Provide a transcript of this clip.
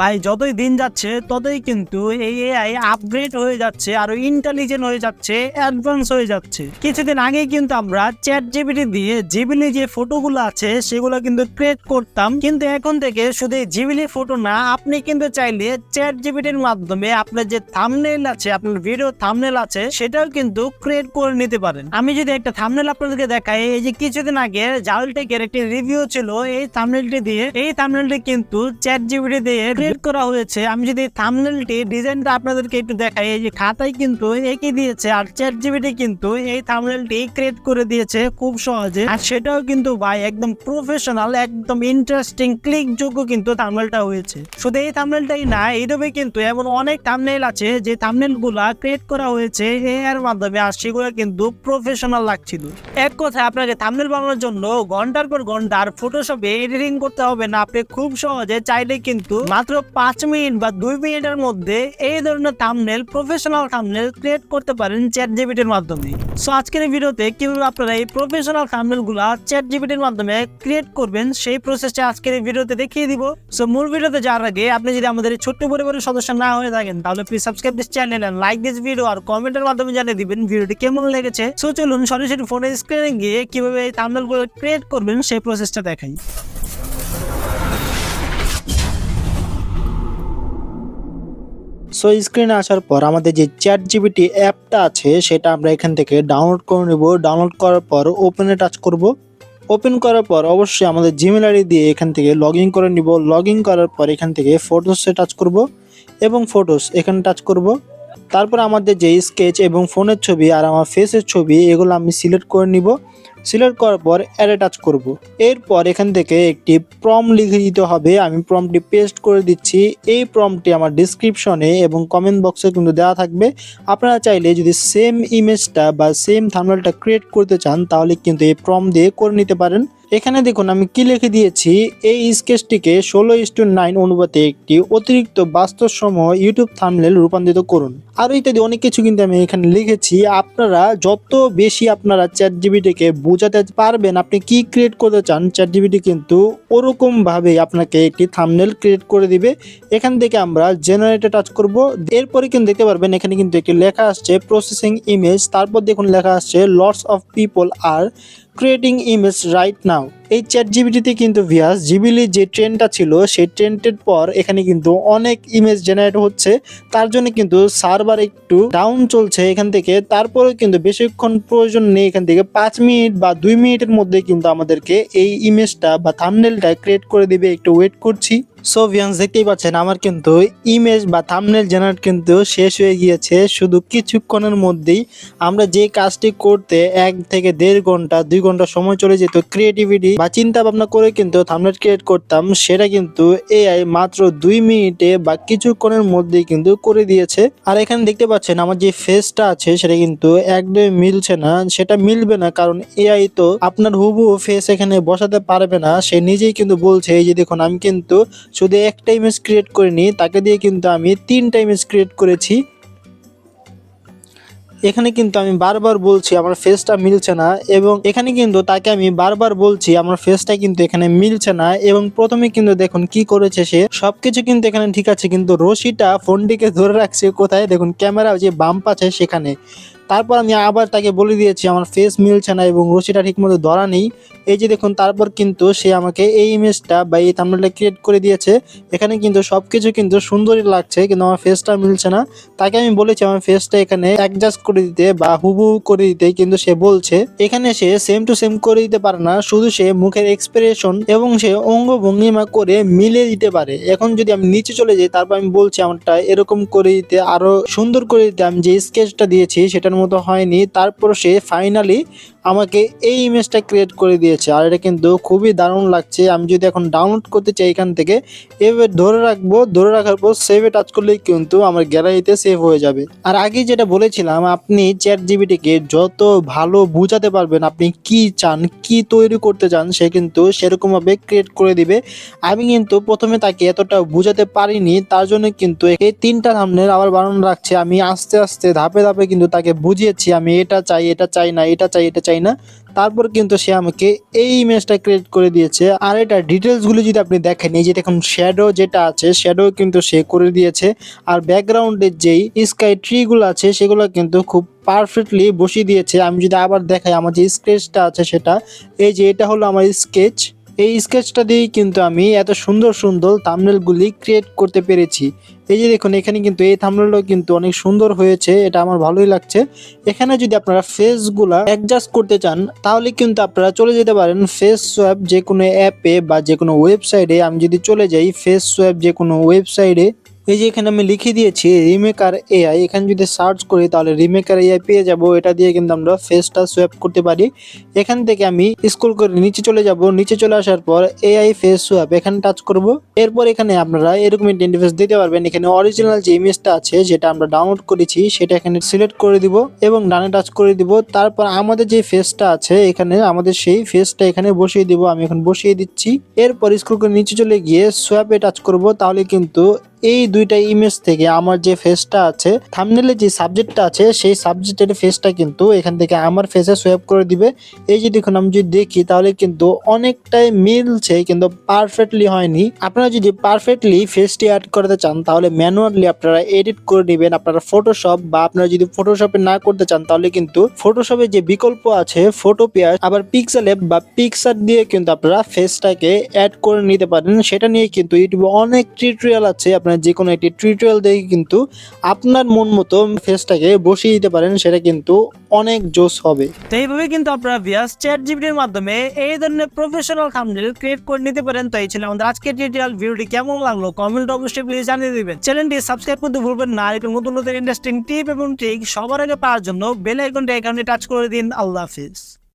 ভাই, যতই দিন যাচ্ছে, ততই কিন্তু এই এআই আপগ্রেড হয়ে যাচ্ছে, আরও ইন্টেলিজেন্ট হয়ে যাচ্ছে অ্যাডভান্স হয়ে যাচ্ছে। কিছুদিন আগে কিন্তু আমরা চ্যাট জিবিটি দিয়ে জিবিলি যে ফটোগুলো আছে, সেগুলো কিন্তু ক্রিয়েট করতাম। কিন্তু এখন থেকে শুধু জিবিলি ফটো না, আপনি কিন্তু চাইলে চ্যাট জিবিটির মাধ্যমে আপনার যে থামনেল আছে, আপনার ভিডিও থামনেল আছে, সেটাও কিন্তু ক্রিয়েট করে নিতে পারেন। আমি যদি একটা থামনেল আপনাদেরকে দেখাই, এই যে কিছুদিন আগে জালটেকের একটি রিভিউ ছিল, এই থামনেলটি দিয়ে, এই থামনেলটি কিন্তু চ্যাট জিবিটি দিয়ে ক্রিয়েট করা হয়েছে, আমি যদি থামনেলটি ডিজাইনটা আপনাদেরকে একটু দেখাই, এই যে খাতায় কিন্তু একই দিয়েছে আর চ্যাট জিবিটি কিন্তু এই থামনেলটি ক্রিয়েট করে দিয়েছে খুব সহজে। আর সেটাও কিন্তু ভাই একদম প্রফেশনাল একদম ইন্টারেস্টিং ক্লিক যোগ্য কিন্তু থামনেলটা হয়েছে। শুধু এই থামনেলটাই না এইভাবে কিন্তু এমন অনেক থামনেল আছে যে থামনেলগুলা ক্রিয়েট করা হয়েছে এর মাধ্যমে, আর সেগুলো কিন্তু প্রফেশনাল লাগছিল। এক কথায় আপনাকে থামনেল বানানোর জন্য ঘণ্টার পর ঘণ্টার ফটোশপে এডিটিং করতে হবে না, আপনি খুব সহজে চাইলে কিন্তু মাত্র পাঁচ মিনিট বা দুই মিনিটের মধ্যে এই ধরনের থামনেল প্রফেশনাল থামনেল ক্রিয়েট করতে পারেন চ্যাট জিবিটির মাধ্যমে। সো আজকের এই ভিডিওতে কীভাবে আপনারা এই প্রফেশনাল থামনেলগুলা চ্যাট জিবিটির মাধ্যমে ক্রিয়েট করবেন সেই প্রসেসটা আজকের এই ভিডিওতে দেখিয়ে দিব। সো মূল ভিডিওতে যাওয়ার আগে আপনি যদি আমাদের এই ছোট্ট পরিবারের সদস্য না হয়ে থাকেন, তাহলে please subscribe this channel and like this video আর কমেন্টের মাধ্যমে জানিয়ে দিবেন ভিডিওটি কেমন লেগেছে। সো চলুন সরাসরি ফোনের স্ক্রিনে গিয়ে কীভাবে এই থামনেলগুলো ক্রিয়েট করবেন সেই প্রসেসটা দেখাই। সো স্ক্রিনে আসার পর আমাদের যে চ্যাট জিবিটি অ্যাপটা আছে, সেটা আমরা এখান থেকে ডাউনলোড করে নেব। ডাউনলোড করার পর ওপেনে টাচ করব। ওপেন করার পর অবশ্যই আমাদের জিমেল আইডি দিয়ে এখান থেকে লগ ইন করে নিব। লগ ইন করার পর এখান থেকে ফটোসে টাচ করব এবং ফটোস এখানে টাচ করব। তারপর আমাদের যে স্কেচ এবং ফোনের ছবি আর আমার ফেসের ছবি, এগুলো আমি সিলেক্ট করে নিব। সিলেক্ট করার পর অ্যাডে টাচ করব। এরপর এখান থেকে একটি প্রম লিখে দিতে হবে। আমি প্রমটি পেস্ট করে দিচ্ছি। এই প্রমটি আমার ডিসক্রিপশনে এবং কমেন্ট বক্সে কিন্তু দেওয়া থাকবে। আপনারা চাইলে যদি সেম ইমেজটা বা সেম থার্মালটা ক্রিয়েট করতে চান, তাহলে কিন্তু এই প্রম দিয়ে করে নিতে পারেন। এখানে দেখুন, আমি কি লিখে দিয়েছি? এই স্কেচটিকে ষোলো ইস্টু নাইন অনুপাতে একটি অতিরিক্ত বাস্তবসম ইউটিউব থামনেল রূপান্তরিত করুন। আর ইত্যাদি অনেক কিছু কিন্তু আমি এখানে লিখেছি। আপনারা যত বেশি আপনারা চ্যাট জিবিটিকে বোঝাতে পারবেন, আপনি কি ক্রিয়েট করতে চান চ্যাট জিবিটি কিন্তু ওরকম ভাবে আপনাকে একটি থামনেল ক্রিয়েট করে দিবে। এখান থেকে আমরা জেনারেটে টাচ করব। এরপরে কিন্তু দেখতে পারবেন, এখানে কিন্তু একটি লেখা আসছে প্রসেসিং ইমেজ তারপর দেখুন লেখা আসছে lots of people are creating image right now এই চ্যাট জিবিটিতে কিন্তু ভিয়াস জিবিলির যে ট্রেনটা ছিল, সেই ট্রেনটের পর এখানে কিন্তু অনেক ইমেজ জেনারেট হচ্ছে। তার জন্য কিন্তু সার্ভার একটু ডাউন চলছে এখান থেকে। তারপরে কিন্তু বেশিক্ষণ প্রয়োজন নেই এখান থেকে। পাঁচ মিনিট বা দুই মিনিটের মধ্যে কিন্তু আমাদেরকে এই ইমেজটা বা থামনেলটা ক্রিয়েট করে দিবে। একটু ওয়েট করছি। সো ভিয়ান্স দেখতেই পাচ্ছেন, আমার কিন্তু ইমেজ বা থামনেল জেনারেট কিন্তু শেষ হয়ে গিয়েছে। শুধু কিছুক্ষণের মধ্যেই আমরা যে কাজটি করতে এক থেকে দেড় ঘণ্টা, দুই ঘণ্টা সময় চলে যেত ক্রিয়েটিভিটি বা চিন্তা ভাবনা করে কিন্তু থামলেট ক্রিয়েট করতাম, সেটা কিন্তু এআই মাত্র দুই মিনিটে বা কিছুক্ষণের মধ্যে কিন্তু করে দিয়েছে। আর এখানে দেখতে পাচ্ছেন, আমার যে ফেসটা আছে, সেটা কিন্তু একদমই মিলছে না। সেটা মিলবে না, কারণ এআই তো আপনার হুবহু ফেস এখানে বসাতে পারবে না। সে নিজেই কিন্তু বলছে, এই যে দেখুন, আমি কিন্তু শুধু একটা ইমেজ ক্রিয়েট করিনি, তাকে দিয়ে কিন্তু আমি তিনটা ইমেজ ক্রিয়েট করেছি। এখানে কিন্তু আমি বারবার বলছি আমার ফেসটা মিলছে না এবং এখানে কিন্তু তাকে আমি বারবার বলছি আমার ফেসটা কিন্তু এখানে মিলছে না এবং প্রথমে কিন্তু দেখুন কি করেছে সে। সবকিছু কিন্তু এখানে ঠিক আছে কিন্তু রশিটা ফোনটিকে ধরে রাখছে কোথায়? দেখুন ক্যামেরা যে বাম্প আছে সেখানে। তারপর আমি আবার তাকে বলে দিয়েছি, আমার ফেস মিলছে না এবং রশিটা ঠিকমতো ধরা নেই। এই যে দেখুন, তারপর কিন্তু সে আমাকে এই ইমেজটা বা এই থাম্বনেলটা ক্রিয়েট করে দিয়েছে। এখানে কিন্তু সবকিছু কিন্তু সুন্দরই লাগছে, কিন্তু আমার ফেসটা মিলছে না। তাকে আমি বলেছি, আমার ফেসটা এখানে অ্যাডজাস্ট করে দিতে বা হুবহু করে দিতে। কিন্তু সে বলছে, এখানে সে সেম টু সেম করে দিতে পারে না। শুধু সে মুখের এক্সপ্রেশন এবং সে অঙ্গ ভঙ্গিমা করে মিলে দিতে পারে। এখন যদি আমি নিচে চলে যাই, তারপর আমি বলছি, আমারটা এরকম করে দিতে, আরও সুন্দর করে দিতে। আমি যে স্কেচটা দিয়েছি, সেটার মতো হয়নি। তারপর সে ফাইনালি আমাকে এই ইমেজটা ক্রিয়েট করে দিয়েছে। আর এটা কিন্তু খুবই দারুণ লাগছে। আমি যদি এখন ডাউনলোড করতে চাই এখান থেকে, এভাবে ধরে রাখব, ধরে রাখার পর সেভে টাচ করলেই কিন্তু আমার গ্যালারিতে সেভ হয়ে যাবে। আর আগে যেটা বলেছিলাম, আপনি চ্যাট জিবিটিকে যত ভালো বুঝাতে পারবেন, আপনি কি চান, কি তৈরি করতে চান, সে কিন্তু সেরকমভাবে ক্রিয়েট করে দিবে। আমি কিন্তু প্রথমে তাকে এতটা বুঝাতে পারিনি, তার জন্য কিন্তু এই তিনটা থামনের আবার বানানো রাখছে আমি আস্তে আস্তে ধাপে ধাপে কিন্তু তাকে বুঝিয়েছি, আমি এটা চাই এটা চাই না, এটা চাই এটা চাই চাই না। তারপর কিন্তু সে আমাকে এই ইমেজটা ক্রিয়েট করে দিয়েছে। আর এটা ডিটেলসগুলো যদি আপনি দেখেন, এই যে দেখুন শ্যাডো যেটা আছে শ্যাডো কিন্তু সে করে দিয়েছে। আর ব্যাকগ্রাউন্ডের যেই স্কাই ট্রিগুলো আছে, সেগুলো কিন্তু খুব পারফেক্টলি বসিয়ে দিয়েছে। আমি যদি আবার দেখাই, আমার যে স্কেচটা আছে সেটা, এই যে এটা হলো আমার স্কেচ এই স্কেচটা দিয়েই কিন্তু আমি এত সুন্দর সুন্দর থাম্বনেলগুলি ক্রিয়েট করতে পেরেছি। এই যে দেখুন, এখানে কিন্তু এই থাম্বনেলটাও কিন্তু অনেক সুন্দর হয়েছে, এটা আমার ভালোই লাগছে। এখানে যদি আপনারা ফেসগুলা অ্যাডজাস্ট করতে চান, তাহলে কিন্তু আপনারা চলে যেতে পারেন ফেস সোয়াপ যে কোনো অ্যাপে বা যে কোনো ওয়েবসাইটে আমি যদি চলে যাই ফেস সোয়াব যে কোনো ওয়েবসাইটে এই যে এখানে আমি লিখে দিয়েছি রিমেকার এআই এখানে যদি সার্চ করি তাহলে রিমেকার এআই পেয়ে যাব। এটা দিয়ে কিন্তু আমরা ফেসটা সোয়াপ করতে পারি। এখান থেকে আমি স্কুল করে নিচে চলে যাব। নিচে চলে আসার পর এআই ফেস সোয়াপ এখানে টাচ করব। এরপর এখানে আপনারা এরকম ইন্টারফেস দিতে পারবেন। এখানে অরিজিনাল যে ইমেজটা আছে, যেটা আমরা ডাউনলোড করেছি, সেটা এখানে সিলেক্ট করে দিব এবং ডানে টাচ করে দিব। তারপর আমাদের যে ফেসটা আছে, এখানে আমাদের সেই ফেসটা এখানে বসিয়ে দিব। আমি এখন বসিয়ে দিচ্ছি। এরপর স্কুল করে নিচে চলে গিয়ে সোয়াপে টাচ করব। তাহলে কিন্তু এই দুইটা ইমেজ থেকে আমার যে ফেসটা আছে থামনেলে যে সাবজেক্টটা আছে, সেই সাবজেক্টের ফেসটা কিন্তু এখান থেকে আমার ফেসে সোয়াপ করে দিবে। এই যে দেখুন, আমি যদি দেখি, তাহলে কিন্তু অনেকটাই মিলছে, কিন্তু পারফেক্টলি হয়নি। আপনারা যদি পারফেক্টলি ফেসটি অ্যাড করতে চান, তাহলে ম্যানুয়ালি আপনারা এডিট করে নেবেন আপনারা ফটোশপ বা আপনারা যদি ফটোশপে না করতে চান, তাহলে কিন্তু ফটোশপে যে বিকল্প আছে ফটো পেয়ার আবার পিক্সেল অ্যাপ বা পিক্সার দিয়ে কিন্তু আপনারা ফেসটাকে অ্যাড করে নিতে পারেন। সেটা নিয়ে কিন্তু ইউটিউবে অনেক টিউটোরিয়াল আছে, আপনারা যে কোনো একটি টিউটোরিয়াল দেখে কিন্তু আপনার মন মতো ফেসটাকে বসিয়ে দিতে পারেন, সেটা কিন্তু অনেক জোস হবে। তো এইভাবে কিন্তু আপনারা ভিয়াস চ্যাট জিপিটির মাধ্যমে এই ধরনের প্রফেশনাল থাম্বনেল ক্রিয়েট করে নিতে পারেন। তো এই ছিল আমাদের আজকের টিউটোরিয়াল ভিডিওটি কেমন লাগল কমেন্ট অবশ্যই প্লিজ জানিয়ে দিবেন। চ্যানেলটি সাবস্ক্রাইব করতে ভুলবেন না। এরকম নতুন নতুন ইন্টারেস্টিং টিপ এবং ট্রিক সবার আগে পাওয়ার জন্য বেল আইকনটা এখানে টাচ করে দিন। আল্লাহ হাফিজ।